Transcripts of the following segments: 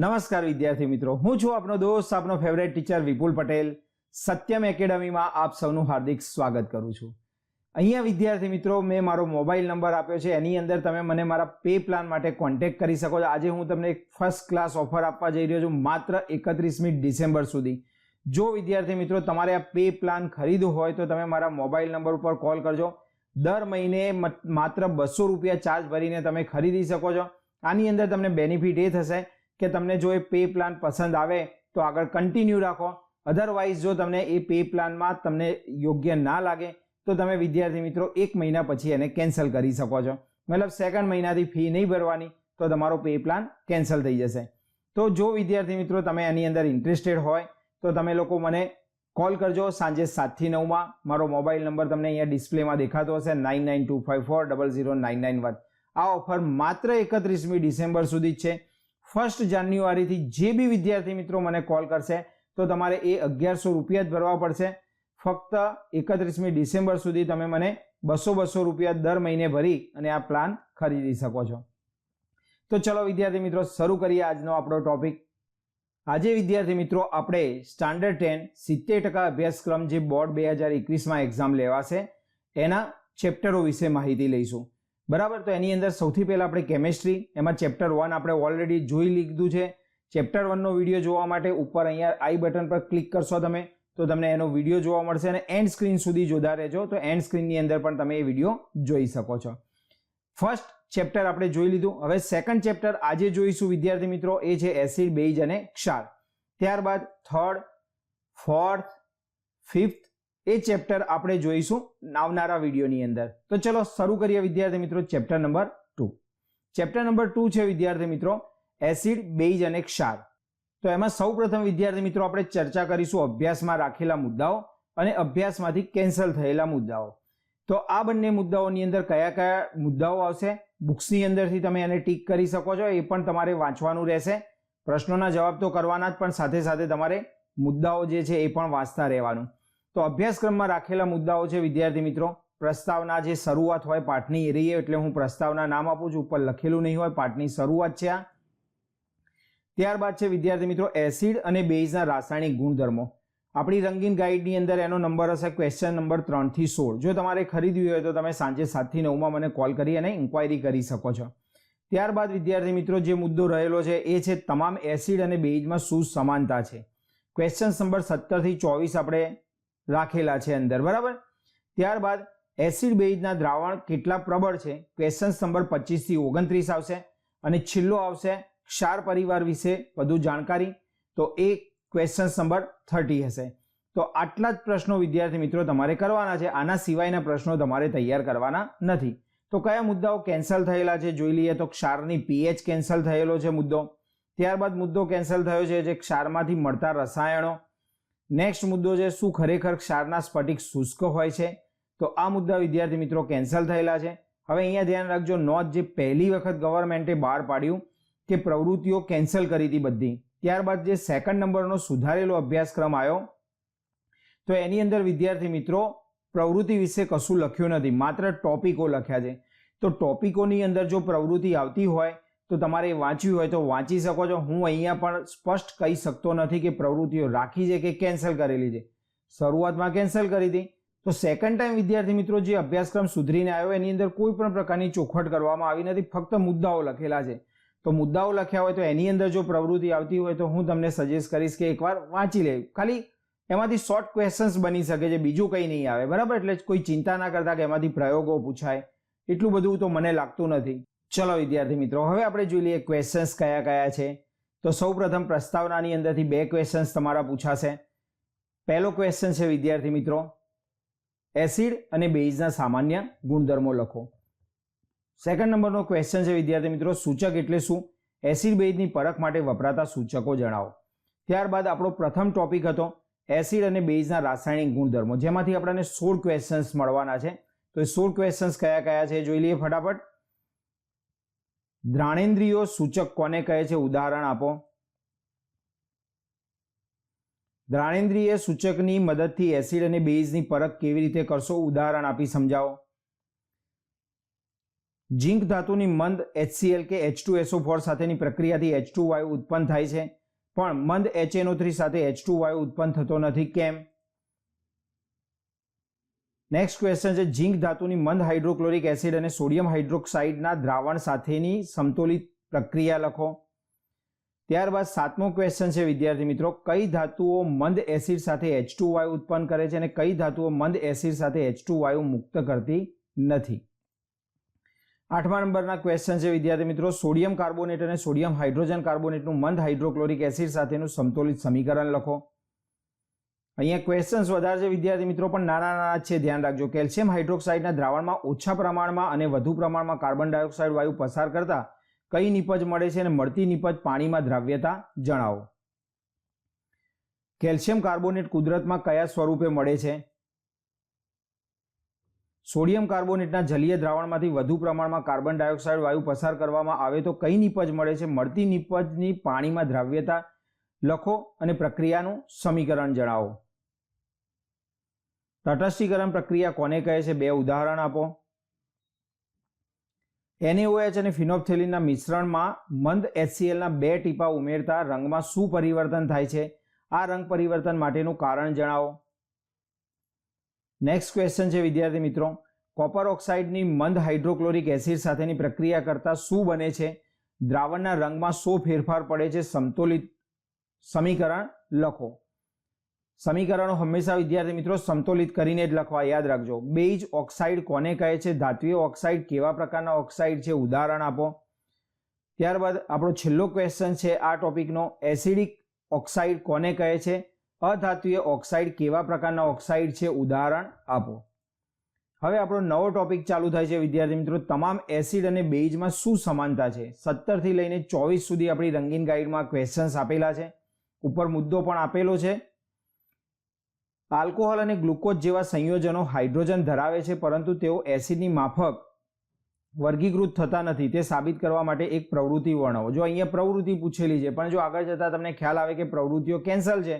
નમસ્કાર વિદ્યાર્થી મિત્રો. હું છું આપનો દોસ્ત, આપનો ફેવરેટ ટીચર વિપુલ પટેલ. સત્યમ એકેડમીમાં આપ સૌનું હાર્દિક સ્વાગત કરું છું. અહીંયા વિદ્યાર્થી મિત્રો, મેં મારો મોબાઈલ નંબર આપ્યો છે. એની અંદર તમે મને મારા પે પ્લાન માટે કોન્ટેક્ટ કરી શકો છો. આજે હું તમને એક ફર્સ્ટ ક્લાસ ઓફર આપવા જઈ રહ્યો છું, માત્ર એકત્રીસમી ડિસેમ્બર સુધી. જો વિદ્યાર્થી મિત્રો, તમારે આ પે પ્લાન ખરીદવું હોય, તો તમે મારા મોબાઈલ નંબર ઉપર કોલ કરજો. દર મહિને માત્ર બસો રૂપિયા ચાર્જ ભરીને તમે ખરીદી શકો છો. આની અંદર તમને બેનિફિટ એ થશે કે તમને જો એ પે પ્લાન પસંદ આવે, તો આગળ કન્ટિન્યુ રાખો. અધરવાઇઝ જો તમને એ પે પ્લાનમાં તમને યોગ્ય ના લાગે, તો તમે વિદ્યાર્થી મિત્રો, એક મહિના પછી એને કેન્સલ કરી શકો છો. મતલબ સેકન્ડ મહિનાથી ફી નહીં ભરવાની, તો તમારો પે પ્લાન કેન્સલ થઈ જશે. તો જો વિદ્યાર્થી મિત્રો, તમે એની અંદર ઇન્ટરેસ્ટેડ હોય, તો તમે લોકો મને કોલ કરજો સાંજે સાતથી નવમાં. મારો મોબાઈલ નંબર તમને અહીંયા ડિસ્પ્લેમાં દેખાતો હશે nine nine two five four double zero nine nine one આ ઓફર માત્ર એકત્રીસમી ડિસેમ્બર સુધી જ છે. ફર્સ્ટ જાન્યુઆરીથી જે બી વિદ્યાર્થી મિત્રો મને કોલ કરશે, તો તમારે એ અગિયારસો રૂપિયા જ ભરવા પડશે. ફક્ત એકત્રીસમી ડિસેમ્બર સુધી તમે મને બસો બસો રૂપિયા દર મહિને ભરી અને આ પ્લાન ખરીદી શકો છો. તો ચલો વિદ્યાર્થી મિત્રો, શરૂ કરીએ આજનો આપણો ટોપિક. આજે વિદ્યાર્થી મિત્રો, આપણે સ્ટાન્ડર્ડ ટેન સિત્તેર ટકા અભ્યાસક્રમ જે બોર્ડ બે હજાર એકવીસમાં એક્ઝામ લેવાશે, એના ચેપ્ટરો વિશે માહિતી લઈશું. બરાબર? તો એની અંદર સૌથી પહેલાં આપણે કેમેસ્ટ્રી એમાં ચેપ્ટર વન આપણે ઓલરેડી જોઈ લીધું છે. ચેપ્ટર વનનો વીડિયો જોવા માટે ઉપર અહીંયા આઈ બટન પર ક્લિક કરશો તમે, તો તમને એનો વીડિયો જોવા મળશે અને એન્ડ સ્ક્રીન સુધી જોતા રહેજો. તો એન્ડ સ્ક્રીનની અંદર પણ તમે એ વીડિયો જોઈ શકો છો. ફર્સ્ટ ચેપ્ટર આપણે જોઈ લીધું. હવે સેકન્ડ ચેપ્ટર આજે જોઈશું, વિદ્યાર્થી મિત્રો, એ છે એસિડ બેઝ અને ક્ષાર. ત્યારબાદ થર્ડ ફોર્થ ફિફ્થ એ ચેપ્ટર આપણે જોઈશું આવનારા વિડીયોની અંદર. તો ચલો શરૂ કરીએ વિદ્યાર્થી મિત્રો chapter number two chapter number two છે વિદ્યાર્થી મિત્રો એસિડ બેઝ અને ક્ષાર. તો એમાં સૌ વિદ્યાર્થી મિત્રો આપણે ચર્ચા કરીશું અભ્યાસમાં રાખેલા મુદ્દાઓ અને અભ્યાસમાંથી કેન્સલ થયેલા મુદ્દાઓ. તો આ બંને મુદ્દાઓની અંદર કયા કયા મુદ્દાઓ આવશે બુક્સની અંદરથી તમે એને ટીક કરી શકો છો, એ પણ તમારે વાંચવાનું રહેશે. પ્રશ્નોના જવાબ તો કરવાના જ, પણ સાથે સાથે તમારે મુદ્દાઓ જે છે એ પણ વાંચતા રહેવાનું. તો અભ્યાસક્રમમાં રાખેલા મુદ્દાઓ છે, વિદ્યાર્થી મિત્રો. પ્રસ્તાવના જે શરૂઆત હોય પાઠની એ રહી એટલે હું પ્રસ્તાવના નામ આપું છું, ઉપર લખેલું નહીં હોય, પાઠની શરૂઆત છે આ. ત્યારબાદ છે, વિદ્યાર્થી મિત્રો, એસિડ અને બેઝના રાસાયણિક ગુણધર્મો. આપણી રંગીન ગાઈડની અંદર એનો નંબર હશે, ક્વેશ્ચન નંબર ત્રણથી સોળ. જો તમારે ખરીદવી હોય તો તમે સાંજે સાતથી નવમાં મને કોલ કરી અને ઇન્ક્વાયરી કરી શકો છો. ત્યારબાદ, વિદ્યાર્થી મિત્રો, જે મુદ્દો રહેલો છે, એ છે તમામ એસિડ અને બેઝમાં શું સમાનતા છે. ક્વેશ્ચન નંબર સત્તરથી ચોવીસ આપણે રાખેલા છે અંદર, બરાબર? ત્યારબાદ એસિડ બેઝના દ્રાવણ કેટલા પ્રબળ છે? ક્વેશ્ચન નંબર પચીસથી ઓગણત્રીસ આવશે. અને છેલ્લો આવશે ક્ષાર પરિવાર વિશે વધુ જાણકારી. તો એ ક્વેશ્ચન નંબર થર્ટી હશે. તો આટલા જ પ્રશ્નો વિદ્યાર્થી મિત્રો તમારે કરવાના છે. આના સિવાયના પ્રશ્નો તમારે તૈયાર કરવાના નથી. તો કયા મુદ્દાઓ કેન્સલ થયેલા છે? જોઈ લઈએ તો ક્ષારની પીએચ કેન્સલ થયેલો છે મુદ્દો. ત્યારબાદ મુદ્દો કેન્સલ થયો છે જે ક્ષારમાંથી મળતા રસાયણો નેક્સ્ટ મુદ્દો છે, શું ખરેખર ક્ષારના સ્ફટિક શુષ્ક હોય છે? તો આ મુદ્દા વિદ્યાર્થી મિત્રો કેન્સલ થયેલા છે. હવે અહીંયા ધ્યાન રાખજો, નોંધ જે પહેલી વખત ગવર્મેન્ટે બહાર પાડ્યું કે પ્રવૃત્તિઓ કેન્સલ કરી હતી બધી. ત્યારબાદ જે સેકન્ડ નંબરનો સુધારેલો અભ્યાસક્રમ આવ્યો, તો એની અંદર વિદ્યાર્થી મિત્રો પ્રવૃત્તિ વિશે કશું લખ્યું નથી, માત્ર ટોપિકો લખ્યા છે. તો ટોપિકોની અંદર જો પ્રવૃત્તિ આવતી હોય તો તમારે વાંચવી હોય તો વાંચી શકો છો. હું અહીંયા પણ સ્પષ્ટ કહી શકતો નથી કે પ્રવૃત્તિઓ રાખી છે કે કેન્સલ કરેલી છે. શરૂઆતમાં કેન્સલ કરી હતી તો સેકન્ડ ટાઈમ વિદ્યાર્થી મિત્રો જે અભ્યાસક્રમ સુધરીને આવ્યો, એની અંદર કોઈ પણ પ્રકારની ચોખવટ કરવામાં આવી નથી. ફક્ત મુદ્દાઓ લખેલા છે. તો મુદ્દાઓ લખ્યા હોય તો એની અંદર જો પ્રવૃત્તિ આવતી હોય તો હું તમને સજેસ્ટ કરીશ કે એકવાર વાંચી લે. ખાલી એમાંથી શોર્ટ ક્વેશ્ચન્સ બની શકે છે, બીજું કંઈ નહીં આવે. બરાબર? એટલે કોઈ ચિંતા ના કરતા કે એમાંથી પ્રયોગો પૂછાય. એટલું બધું તો મને લાગતું નથી. ચલો વિદ્યાર્થી મિત્રો, હવે આપણે જોઈ લઈએ ક્વેશ્ચન્સ કયા કયા છે. તો સૌ પ્રથમ પ્રસ્તાવનાની અંદરથી બે ક્વેશ્ચન્સ તમારા પૂછાશે. પહેલો ક્વેશ્ચન છે વિદ્યાર્થી મિત્રો એસિડ અને બેઝના સામાન્ય ગુણધર્મો લખો. સેકન્ડ નંબરનો ક્વેશ્ચન છે વિદ્યાર્થી મિત્રો, સૂચક એટલે શું? એસિડ બેઝની પરખ માટે વપરાતા સૂચકો જણાવો. ત્યારબાદ આપણો પ્રથમ ટોપિક હતો એસિડ અને બેઝના રાસાયણિક ગુણધર્મો. જેમાંથી આપણને સોળ ક્વેશ્ચન્સ મળવાના છે. તો એ સોળ ક્વેશ્ચન્સ કયા કયા છે જોઈ લઈએ ફટાફટ. દ્રાણેન્દ્રિયો સૂચક કોને કહે છે? ઉદાહરણ આપો. દ્રાણેન્દ્રિય સૂચકની મદદથી એસિડ અને બેઝની પરખ કેવી રીતે કરશો? ઉદાહરણ આપી સમજાવો. ઝીંક ધાતુની મંદ HCl કે H2SO4 સાથેની પ્રક્રિયાથી H2 વાયુ ઉત્પન્ન થાય છે. પણ મંદ HNO3 સાથે H2 વાયુ ઉત્પન્ન થતો નથી. કેમ? નેક્સ્ટ ક્વેશ્ચન છે, ઝીંક ધાતુની મંદ હાઇડ્રોક્લોરિક એસિડ અને સોડિયમ હાઇડ્રોક્સાઇડના દ્રાવણ સાથેની સમતોલિત પ્રક્રિયા લખો. ત્યારબાદ સાતમો ક્વેશ્ચન છે, વિદ્યાર્થી મિત્રો, કઈ ધાતુઓ મંદ એસિડ સાથે H2 વાયુ ઉત્પન્ન કરે છે અને કઈ ધાતુઓ મંદ એસિડ સાથે H2 વાયુ મુક્ત કરતી નથી? આઠમા નંબરના ક્વેશ્ચન છે, વિદ્યાર્થી મિત્રો, સોડિયમ કાર્બોનેટ અને સોડિયમ હાઇડ્રોજન કાર્બોનેટનું મંદ હાઇડ્રોક્લોરિક એસિડ સાથેનું સમતોલિત સમીકરણ લખો. અહીંયા ક્વેશ્ચન્સ વધારે છે. વિદ્યાર્થી મિત્રો પણ નાના નાના છે. ધ્યાન રાખજો. કેલ્શિયમ હાઇડ્રોક્સાઇડના દ્રાવણમાં ઓછા પ્રમાણમાં અને વધુ પ્રમાણમાં કાર્બન ડાયોક્સાઇડ વાયુ પસાર કરતા કઈ નિપજ મળે છે અને મળતી નિપજ પાણીમાં દ્રાવ્યતા જણાવો. કેલ્શિયમ કાર્બોનેટ કુદરતમાં કયા સ્વરૂપે મળે છે? સોડિયમ કાર્બોનેટના જલીય દ્રાવણમાંથી વધુ પ્રમાણમાં કાર્બન ડાયોક્સાઇડ વાયુ પસાર કરવામાં આવે તો કઈ નિપજ મળે છે? મળતી નિપજની પાણીમાં દ્રાવ્યતા લખો અને પ્રક્રિયાનું સમીકરણ જણાવો. તટસ્થીકરણ પ્રક્રિયા કોને કહે છે? બે ઉદાહરણ આપો. NaOH અને ફિનોપ્થેલિનના મિશ્રણમાં મંદ એચસીએલના બે ટીપા ઉમેરતા રંગમાં શું પરિવર્તન થાય છે? આ રંગ પરિવર્તન માટેનું કારણ જણાવો. નેક્સ્ટ ક્વેશ્ચન છે વિદ્યાર્થી મિત્રો. કોપર ઓક્સાઇડની મંદ હાઇડ્રોક્લોરિક એસિડ સાથેની પ્રક્રિયા કરતા શું બને છે? દ્રાવણના રંગમાં શું ફેરફાર પડે છે? સમતોલિત સમીકરણ લખો. સમીકરણો હંમેશા વિદ્યાર્થી મિત્રો સમતોલિત કરીને જ લખવા યાદ રાખજો. બેઇજ ઓક્સાઇડ કોને કહે છે? ધાત્વીય ઓક્સાઇડ કેવા પ્રકારના ઓક્સાઇડ છે? ઉદાહરણ આપો. ત્યારબાદ આપણો છેલ્લો ક્વેશ્ચન છે આ ટોપિકનો એસિડિક ઓક્સાઇડ કોને કહે છે? અધાત્વીય ઓક્સાઇડ કેવા પ્રકારના ઓક્સાઇડ છે? ઉદાહરણ આપો. હવે આપણો નવો ટોપિક ચાલુ થાય છે વિદ્યાર્થી મિત્રો. તમામ એસિડ અને બેઇજમાં શું સમાનતા છે? સત્તરથી લઈને ચોવીસ સુધી આપણી રંગીન ગાઈડમાં ક્વેશ્ચન્સ આપેલા છે. ઉપર મુદ્દો પણ આપેલો છે. આલ્કોહોલ અને ગ્લુકોઝ જેવા સંયોજનો હાઇડ્રોજન ધરાવે છે, પરંતુ તેઓ એસિડની માફક વર્ગીકૃત થતા નથી. તે સાબિત કરવા માટે એક પ્રવૃત્તિ વર્ણવો. જો અહીંયા પ્રવૃત્તિ પૂછેલી છે, પણ જો આગળ જતાં તમને ખ્યાલ આવે કે પ્રવૃત્તિઓ કેન્સલ છે,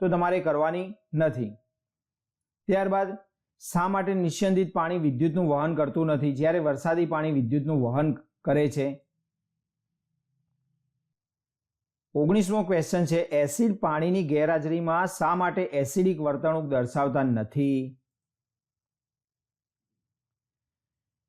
તો તમારે કરવાની નથી. ત્યારબાદ, શા માટે નિસ્યંદિત પાણી વિદ્યુતનું વહન કરતું નથી? જ્યારે વરસાદી પાણી વિદ્યુતનું વહન કરે છે ઓગણીસમો ક્વેશ્ચન છે એસિડ પાણીની ગેરહાજરીમાં શા માટે એસિડિક વર્તણૂક દર્શાવતા નથી?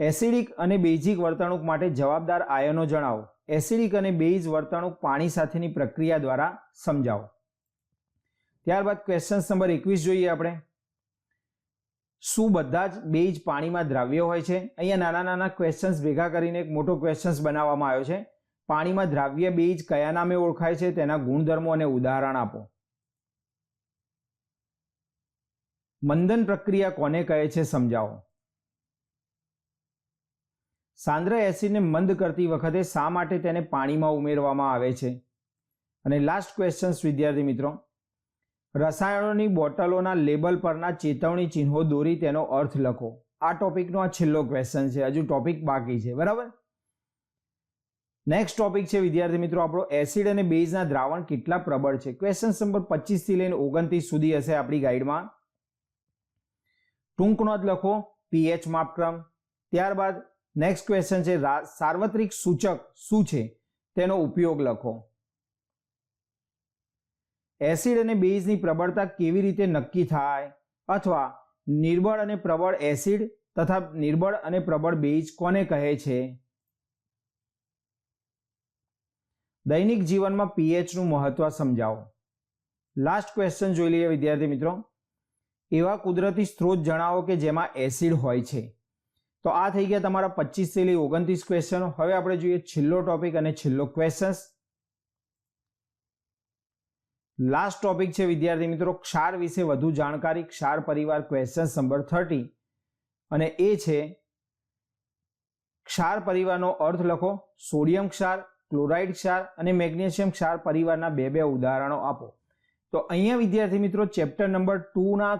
એસિડિક અને બેઝિક વર્તણૂક માટે જવાબદાર આયનો જણાવો. એસિડિક અને બેઝ વર્તણૂક પાણી સાથેની પ્રક્રિયા દ્વારા સમજાવો. ત્યારબાદ ક્વેશ્ચન નંબર એકવીસ જોઈએ આપણે. શું બધા જ બેઝ પાણીમાં દ્રાવ્ય હોય છે? અહીંયા નાના નાના ક્વેશ્ચન્સ ભેગા કરીને એક મોટો ક્વેશ્ચન્સ બનાવવામાં આવ્યો છે. પાણીમાં દ્રાવ્ય બીજ કયા નામે ઓળખાય છે તેના ગુણધર્મો અને ઉદાહરણ આપો. મંદન પ્રક્રિયા કોને કહે છે સમજાવો. સાંદ્ર એસિડને મંદ કરતી વખતે શા માટે તેને પાણીમાં ઉમેરવામાં આવે છે? અને લાસ્ટ ક્વેશ્ચન્સ વિદ્યાર્થી મિત્રો. રસાયણોની બોટલોના લેબલ પરના ચેતવણી ચિહ્નો દોરી તેનો અર્થ લખો. આ ટોપિકનો આ છેલ્લો ક્વેશ્ચન છે. હજુ ટોપિક બાકી છે. બરાબર? નેક્સ્ટ ટોપિક છે, વિદ્યાર્થી મિત્રો, આપણો એસિડ અને બેઝના દ્રાવણ કેટલા પ્રબળ છે? ક્વેશ્ચન નંબર પચીસથી લઈને ઓગણત્રીસ સુધી હશે આપણી ગાઈડમાં ટૂંકનો જ લખો પીએચ માપક્રમ. ત્યારબાદ નેક્સ્ટ ક્વેશ્ચન છે સાર્વત્રિક સૂચક શું છે? તેનો ઉપયોગ લખો. એસિડ અને બેઝની પ્રબળતા કેવી રીતે નક્કી થાય? અથવા નિર્બળ અને પ્રબળ એસિડ તથા નિર્બળ અને પ્રબળ બેઝ કોને કહે છે? દૈનિક જીવનમાં પીએચનું મહત્વ સમજાવો. લાસ્ટ ક્વેશ્ચન જોઈ લઈએ વિદ્યાર્થી મિત્રો. એવા કુદરતી સ્ત્રોત જણાવો કે જેમાં એસિડ હોય છે. તો આ થઈ ગયા તમારા પચીસથી લઈ ઓગણત્રીસ ક્વેશ્ચનો હવે આપણે જોઈએ છેલ્લો ટોપિક અને છેલ્લો ક્વેશ્ચન્સ લાસ્ટ ટોપિક છે વિદ્યાર્થી મિત્રો, ક્ષાર વિશે વધુ જાણકારી, ક્ષાર પરિવાર ક્વેશ્ચન નંબર થર્ટી અને એ છે, ક્ષાર પરિવારનો અર્થ લખો સોડિયમ ક્ષાર ક્લોરાઇડ ક્ષાર અને મેગ્નેશિયમ ક્ષાર પરિવારના બે બે ઉદાહરણો આપો. તો અહીંયા વિદ્યાર્થી મિત્રો ચેપ્ટર નંબર ટુના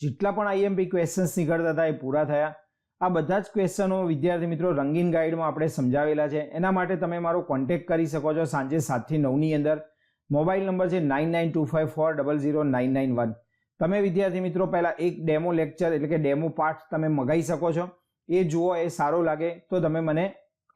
જેટલા પણ આઈએમપી ક્વેશ્ચન્સ નીકળતા હતા એ પૂરા થયા. આ બધા જ ક્વેશ્ચનો વિદ્યાર્થી મિત્રો રંગીન ગાઈડમાં આપણે સમજાવેલા છે. એના માટે તમે મારો કોન્ટેક્ટ કરી શકો છો સાંજે સાતથી નવની અંદર. મોબાઈલ નંબર છે nine nine two five four double zero nine nine one તમે વિદ્યાર્થી મિત્રો પહેલાં એક ડેમો લેક્ચર એટલે કે ડેમો પાઠ તમે મગાવી શકો છો. એ જુઓ, એ સારો લાગે તો તમે મને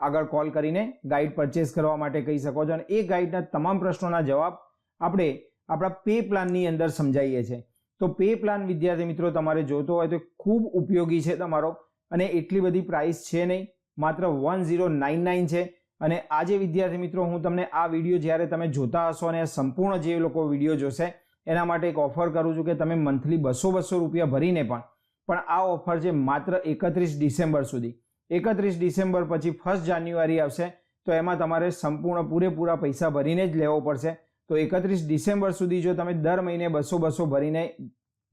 આગળ કોલ કરીને ગાઈડ પરચેસ કરવા માટે કહી શકો છો અને એ ગાઈડના તમામ પ્રશ્નોના જવાબ આપણે આપણા પે પ્લાનની અંદર સમજાવીએ છીએ. તો પે પ્લાન વિદ્યાર્થી મિત્રો તમારે જોતો હોય તો ખૂબ ઉપયોગી છે તમારો અને એટલી બધી પ્રાઇસ છે નહીં. માત્ર વન ઝીરો નાઇન નાઇન છે અને આજે વિદ્યાર્થી મિત્રો હું તમને આ વીડિયો જ્યારે તમે જોતા હશો અને સંપૂર્ણ જે લોકો વીડિયો જોશે, એના માટે એક ઓફર કરું છું કે તમે મંથલી બસો બસો રૂપિયા ભરીને પણ પણ આ ઓફર છે માત્ર એકત્રીસ ડિસેમ્બર સુધી. એકત્રીસ ડિસેમ્બર પછી ફર્સ્ટ જાન્યુઆરી આવશે, તો એમાં તમારે સંપૂર્ણ પૂરેપૂરા પૈસા ભરીને જ લેવો પડશે. તો એકત્રીસ ડિસેમ્બર સુધી જો તમે દર મહિને બસો બસો ભરીને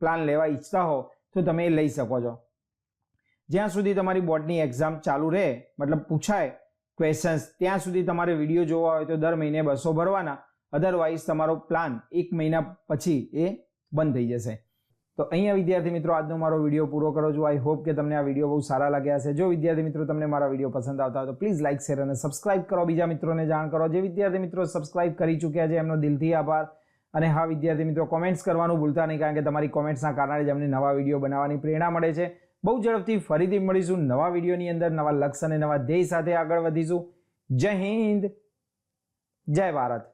પ્લાન લેવા ઈચ્છતા હો, તો તમે એ લઈ શકો છો. જ્યાં સુધી તમારી બોર્ડની એક્ઝામ ચાલુ રહે, મતલબ પૂછાય ક્વેશ્ચન્સ ત્યાં સુધી તમારે વીડિયો જોવા હોય તો દર મહિને બસો ભરવાના. અધરવાઇઝ તમારો પ્લાન એક મહિના પછી એ બંધ થઈ જશે. તો અહીંયા વિદ્યાર્થી મિત્રો, આજનો મારો વીડિયો પૂરો કરો છું. આઈ હોપ કે તમને આ વીડિયો બહુ સારા લાગ્યા હશે. જો વિદ્યાર્થી મિત્રો તમને મારા વીડિયો પસંદ આવતા હોય તો પ્લીઝ લાઇક શેર અને સબસ્ક્રાઇબ કરો. બીજા મિત્રોને જાણ કરો. જે વિદ્યાર્થી મિત્રો સબસ્ક્રાઇબ કરી ચૂક્યા છે, એમનો દિલથી આભાર. અને હા, વિદ્યાર્થી મિત્રો કોમેન્ટ્સ કરવાનું ભૂલતા નહીં, કારણ કે તમારી કોમેન્ટ્સના કારણે જ અમને નવા વીડિયો બનાવવાની પ્રેરણા મળે છે. બહુ ઝડપથી ફરીથી મળીશું નવા વિડીયોની અંદર, નવા લક્ષ્ય અને નવા ધ્યેય સાથે આગળ વધીશું. જય હિન્દ, જય ભારત.